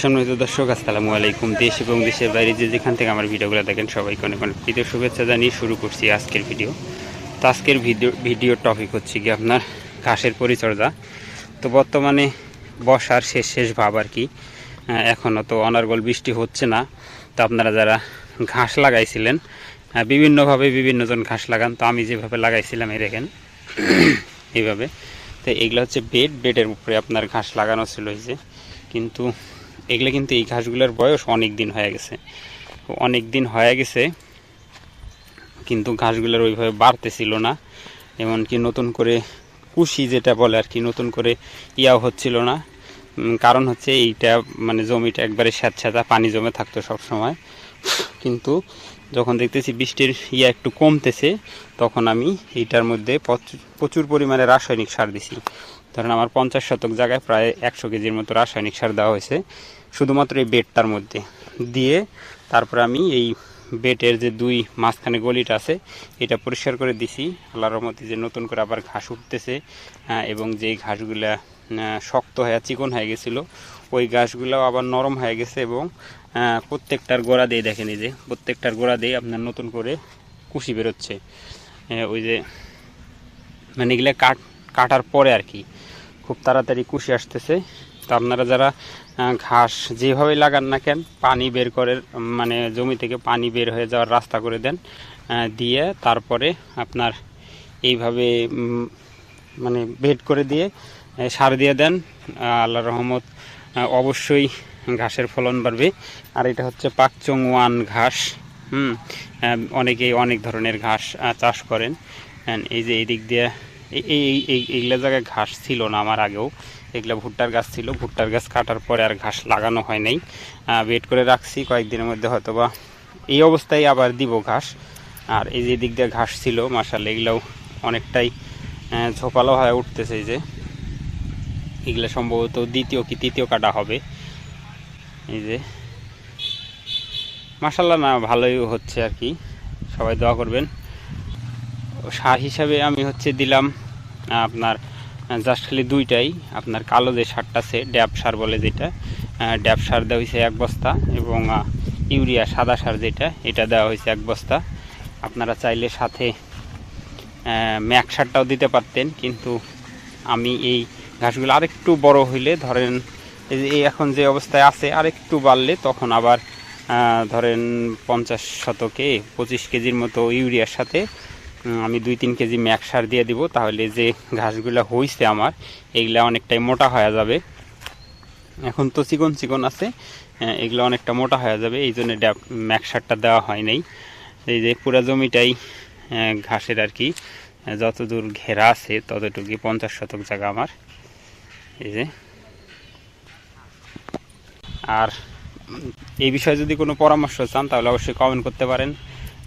সম্মানিত দর্শক, আসসালামু আলাইকুম। দেশ এবং দেশের বাইরে যে যেখান থেকে আমার ভিডিওগুলো দেখেন, সবাইকে অনেক অনেক প্রীতি শুভেচ্ছা জানিয়ে শুরু করছি আজকের ভিডিও। তো আজকের ভিডিও ভিডিওর টপিক হচ্ছে কি আপনার ঘাসের পরিচর্যা। তো বর্তমানে বর্ষার শেষ শেষ ভাব আর কি। এখনও তো অনার্গল বৃষ্টি হচ্ছে না। তো আপনারা যারা ঘাস লাগাইছিলেন বিভিন্নভাবে বিভিন্নজন ঘাস লাগান। তো আমি যেভাবে লাগাইছিলাম, এই দেখেন, এইভাবে। তো এগুলো হচ্ছে বেড বেডের উপরে আপনার ঘাস লাগানো ছিল এই যে। কিন্তু এগুলো কিন্তু এই ঘাসগুলোর বয়স অনেক দিন হয়ে গেছে। অনেক দিন হয়ে গেছে, কিন্তু ঘাসগুলোর ওইভাবে বাড়তেছিল না। এমনকি নতুন করে কুশি যেটা বলে আর কি, নতুন করে ইয়াও হচ্ছিল না। কারণ হচ্ছে এইটা মানে জমিটা একবারে স্যাঁতস্যাঁতা, পানি জমে থাকতো সব সময় কিন্তু যখন দেখতেছি বৃষ্টির ইয়া একটু কমতেছে, তখন আমি এইটার মধ্যে প্রচুর- প্রচুর পরিমাণে রাসায়নিক সার দিছি। ধরেন আমার পঞ্চাশ শতক জায়গায় প্রায় একশো কেজির মতো রাসায়নিক সার দেওয়া হয়েছে, শুধুমাত্র এই বেডটার মধ্যে। দিয়ে তারপরে আমি এই বেটের যে দুই মাঝখানে গলিটা আছে, এটা পরিষ্কার করে দিছি। আল্লাহর রহমতে যে নতুন করে আবার ঘাস উঠতেছে এবং যেই ঘাসগুলা শক্ত হয়ে চিকন হয়ে গেছিল, ওই ঘাসগুলো আবার নরম হয়ে গেছে এবং প্রত্যেকটার গোড়া দিয়ে দেখেন এই যে, প্রত্যেকটার গোড়া দিয়ে আপনার নতুন করে কুশি বেরোচ্ছে। ওই যে মানে এগুলো কাট কাটার পরে আর কি খুব তাড়াতাড়ি কুশি আসতেছে। তো আপনারা যারা ঘাস যেভাবে লাগান না কেন, পানি বের করে মানে জমি থেকে পানি বের হয়ে যাওয়ার রাস্তা করে দেন দিয়ে তারপরে আপনার এইভাবে মানে বেড করে দিয়ে সার দিয়ে দেন। আল্লাহ রহমত অবশ্যই ঘাসের ফলন বাড়বে। আর এটা হচ্ছে পাকচং ওয়ান ঘাস। হুম অনেকেই অনেক ধরনের ঘাস চাষ করেন। এই যে এই দিক দিয়ে এই এই এই- এইগুলা জায়গায় ঘাস ছিল না আমার আগেও। এগুলা ভুট্টার গাছ ছিল। ভুট্টার গাছ কাটার পরে আর ঘাস লাগানো হয় নাই। ওয়েট করে রাখছি। কয়েকদিনের মধ্যে হয়তো বা এই অবস্থায় আবার দিব ঘাস। আর এই যে দিক দিয়ে ঘাস ছিল মাসাল এগুলাও অনেকটাই ঝোপালো হয়ে উঠতেছে যে। এগুলা সম্ভবত দ্বিতীয় কি তৃতীয় কাটা হবে। এই যে। মাসাল্লাহ না, ভালোই হচ্ছে আর কি। সবাই দোয়া করবেন। সার হিসাবে আমি হচ্ছে দিলাম আপনার জাস্ট খালি দুইটাই, আপনার কালো যে সারটা আছে, ড্যাব সার বলে যেটা ড্যাব সার দেওয়া হয়েছে এক বস্তা এবং ইউরিয়া সাদা সার যেটা, এটা দেওয়া হয়েছে এক বস্তা। আপনারা চাইলে সাথে ম্যাক সারটাও দিতে পারতেন, কিন্তু আমি এই ঘাসগুলো আরেকটু বড় হইলে, ধরেন, এই এখন যে অবস্থায় আছে, আরেকটু বাড়লে তখন আবার ধরেন পঞ্চাশ শতকে পঁচিশ কেজির মতো ইউরিয়ার সাথে আমি দুই তিন কেজি ম্যাক সার দিয়ে দিব, তাহলে যে ঘাসগুলো হয়েছে আমার এগুলা অনেকটাই মোটা হয়ে যাবে। এখন তো চিকন চিকন আছে এগুলো অনেকটা মোটা হয়ে যাবে, এই জন্য ড্যাপ ম্যাক সারটা দেওয়া হয় নাই। এই যে পুরো জমিটাই ঘাসের আর কি যতদূর ঘেরা আছে, ততটুকুই পঞ্চাশ শতক জায়গা আমার। এই যে। আর এই বিষয়ে যদি কোনো পরামর্শ চান, তাহলে অবশ্যই কমেন্ট করতে পারেন।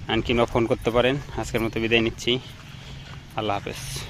And কিংবা ফোন করতে পারেন। আজকের মতো বিদায় নিচ্ছি। আল্লাহ হাফেজ।